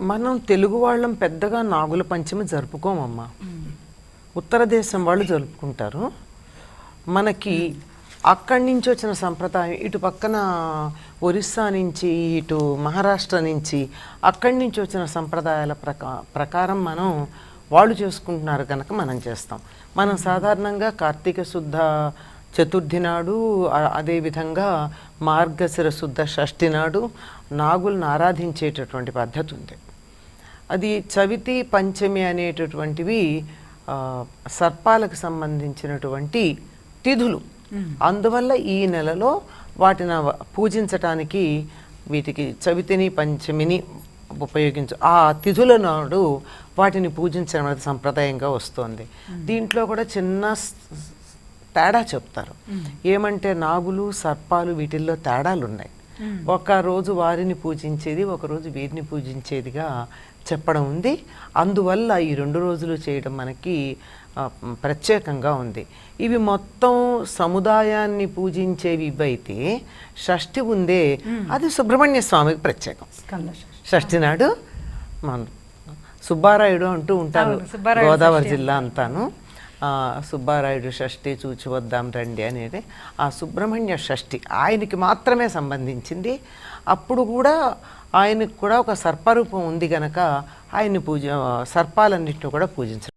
మనం తెలుగు వాళ్ళం పెద్దగా నాగుల పంచమి జరుపుకోమమ్మా. ఉత్తర దేశం వాళ్ళు జరుపుకుంటారు. మనకి అక్కడి నుంచి వచ్చిన సంప్రదాయం ఇటు పక్కన ఒరిస్సా నుంచి ఇటు మహారాష్ట్ర నుంచి అక్కడి నుంచి వచ్చిన సంప్రదాయాల ప్రకా ప్రకారం మనం వాళ్ళు చేసుకుంటున్నారు కనుక మనం చేస్తాం. మనం సాధారణంగా కార్తీక శుద్ధ చతుర్థి నాడు అదేవిధంగా మార్గశిర శుద్ధ షష్ఠి నాడు నాగులను ఆరాధించేటటువంటి పద్ధతి ఉంది. అది చవితి పంచమి అనేటటువంటివి సర్పాలకు సంబంధించినటువంటి తిథులు. అందువల్ల ఈ నెలలో వాటిని పూజించటానికి వీటికి చవితిని పంచమిని ఉపయోగించు ఆ తిథుల నాడు వాటిని పూజించడం అనేది సంప్రదాయంగా వస్తుంది. దీంట్లో కూడా చిన్న తేడా చెప్తారు. ఏమంటే నాగులు సర్పాలు వీటిల్లో తేడాలు ఉన్నాయి ఒక రోజు వారిని పూజించేది ఒక రోజు వీరిని పూజించేదిగా చెప్పడం ఉంది. అందువల్ల ఈ రెండు రోజులు చేయడం మనకి ప్రత్యేకంగా ఉంది. ఇవి మొత్తం సముదాయాన్ని పూజించేవి ఇవైతే షష్ఠి ఉందే అది సుబ్రహ్మణ్య స్వామికి ప్రత్యేకం. షష్ఠి. నాడు మన సుబ్బారాయుడు అంటూ ఉంటారు గోదావరి జిల్లా అంతాను. సుబ్బారాయుడు షష్ఠి చూచి వద్దాం రండి అనేది ఆ సుబ్రహ్మణ్య షష్ఠి ఆయనకి మాత్రమే సంబంధించింది. అప్పుడు కూడా ఆయనకు కూడా ఒక సర్పరూపం ఉంది గనక ఆయన్ని పూజ సర్పాలన్నింటినీ కూడా పూజించారు